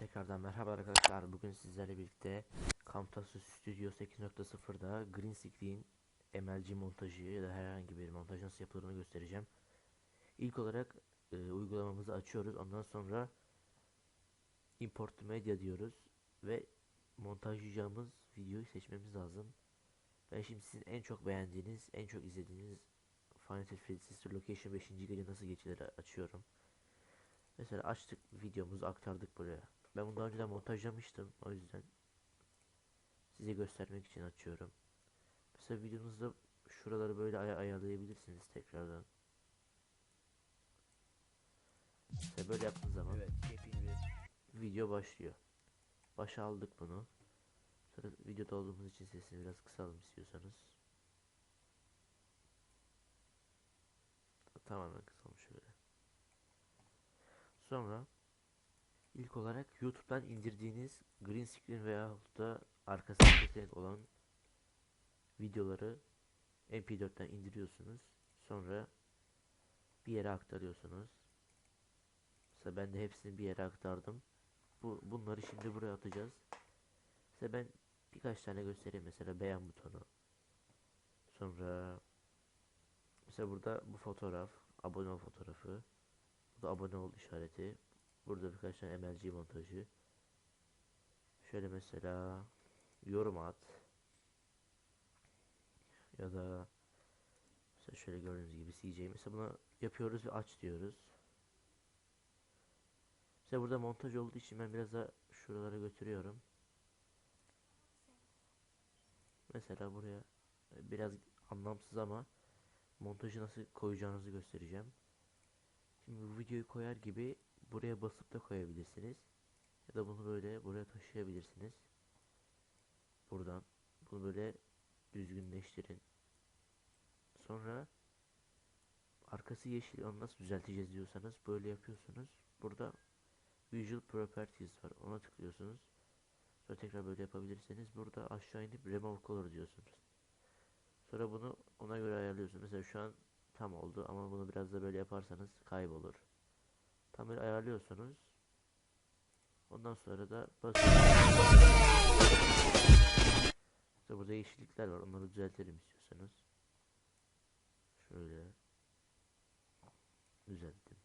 Tekrardan merhaba arkadaşlar. Bugün sizlerle birlikte Camtasia Studio 8.0'da green screen MLG montajı ya da herhangi bir montaj nasıl yapıldığını göstereceğim. İlk olarak e, uygulamamızı açıyoruz. Ondan sonra import media diyoruz ve montajlayacağımız videoyu seçmemiz lazım. Ben şimdi sizin en çok beğendiğiniz, en çok izlediğiniz Final Fantasy Location 5. gece nasıl geçilir açıyorum. Mesela açtık videomuzu aktardık buraya. Ben bunu daha önceden montajlamıştım. O yüzden size göstermek için açıyorum. Mesela videonuzda şuraları böyle ay ayarlayabilirsiniz tekrardan. Mesela böyle yaptığınız zaman Evet, video başlıyor. Başa aldık bunu. Sonra videoda olduğumuz için sesini biraz kısalım istiyorsanız. Tamamen kısalım şöyle. Sonra ilk olarak YouTube'dan indirdiğiniz green screen veya da arkası seçenek olan videoları MP4'ten indiriyorsunuz. Sonra bir yere aktarıyorsunuz. Mesela ben de hepsini bir yere aktardım. Bu bunları şimdi buraya atacağız. Mesela ben birkaç tane göstereyim mesela beğen butonu. Sonra mesela burada bu fotoğraf, abone ol fotoğrafı. Bu da abone ol işareti. Burada birkaç tane MLG montajı. Şöyle mesela yorum at. Ya da mesela şöyle gördüğünüz gibi CJ. Mesela bunu yapıyoruz ve aç diyoruz. Mesela burada montaj olduğu için ben biraz da şuralara götürüyorum. Mesela buraya biraz anlamsız ama montajı nasıl koyacağınızı göstereceğim. Şimdi bu videoyu koyar gibi buraya basıp da koyabilirsiniz. Ya da bunu böyle buraya taşıyabilirsiniz. Buradan bunu böyle düzgünleştirin. Sonra arkası yeşil onu nasıl düzelteceğiz diyorsanız böyle yapıyorsunuz. Burada Visual Properties var. Ona tıklıyorsunuz. Sonra tekrar böyle yapabilirsiniz. Burada aşağı inip Remove Color diyorsunuz. Sonra bunu ona göre ayarlıyorsunuz. Mesela şu an tam oldu ama bunu biraz da böyle yaparsanız kaybolur. Tam böyle ayarlıyorsunuz. Ondan sonra da. İşte burada yeşillikler var. Onları düzeltelim istiyorsanız. Şöyle düzelttim.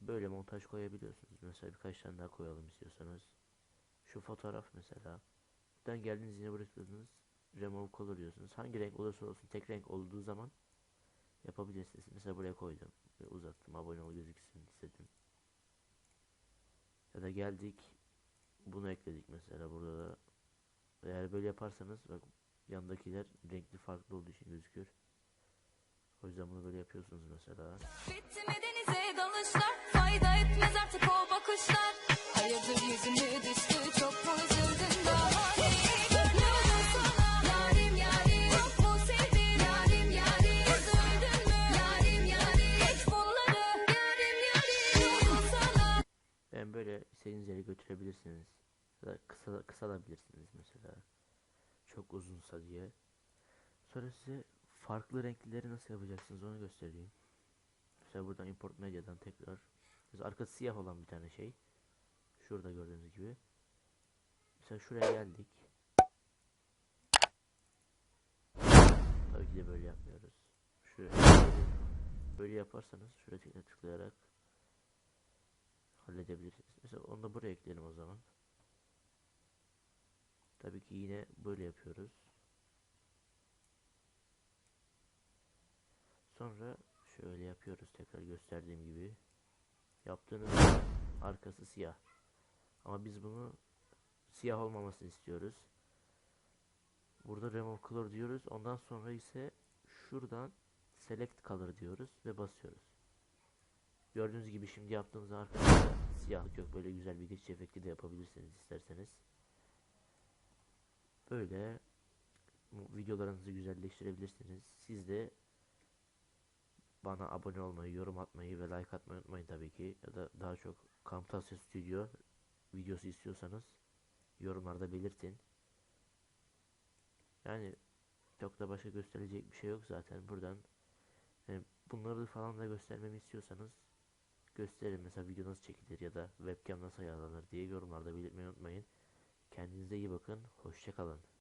Böyle montaj koyabiliyorsunuz. Mesela birkaç tane daha koyalım istiyorsanız. Şu fotoğraf mesela. Buradan geldiğiniz yine bırakıyorsunuz. Remove color diyorsunuz. Hangi renk olursa olsun tek renk olduğu zaman yapabilirsiniz. Mesela buraya koydum. Ve uzattım. Abone ol gözüksün istedim. Ya da geldik. Bunu ekledik mesela burada da. Eğer böyle yaparsanız bak yandakiler renkli farklı olduğu için gözüküyor. O yüzden bunu böyle yapıyorsunuz mesela. Bitti mi denize dalışlar Fayda etmez artık o bakışlar Hayırdır yüzüne düştü Çok mu istediğiniz yere götürebilirsiniz. Ya da kısa, kısalabilirsiniz mesela. Çok uzunsa diye. Sonra size farklı renklileri nasıl yapacaksınız onu göstereyim. Mesela buradan import medyadan tekrar. Mesela arkası siyah olan bir tane şey. Şurada gördüğünüz gibi. Mesela şuraya geldik. Tabii ki de böyle yapmıyoruz. Şuraya böyle yaparsanız şuraya tıklayarak halledebilirsiniz. Da ekleyelim o zaman. Tabii ki yine böyle yapıyoruz. Sonra şöyle yapıyoruz tekrar gösterdiğim gibi. Yaptığınız arkası siyah. Ama biz bunu siyah olmamasını istiyoruz. Burada remove color diyoruz. Ondan sonra ise şuradan select color diyoruz ve basıyoruz. Gördüğünüz gibi şimdi yaptığımız arkadaşlar siyahlık yok. Böyle güzel bir geçiş efekti de yapabilirsiniz isterseniz. Böyle videolarınızı güzelleştirebilirsiniz. Siz de bana abone olmayı, yorum atmayı ve like atmayı unutmayın tabii ki. Ya da daha çok Camtasia Studio videosu istiyorsanız yorumlarda belirtin. Yani çok da başka gösterecek bir şey yok zaten. Buradan e, bunları falan da göstermemi istiyorsanız gösterin. Mesela video nasıl çekilir ya da webcam nasıl ayarlanır diye yorumlarda belirtmeyi unutmayın. Kendinize iyi bakın. Hoşça kalın.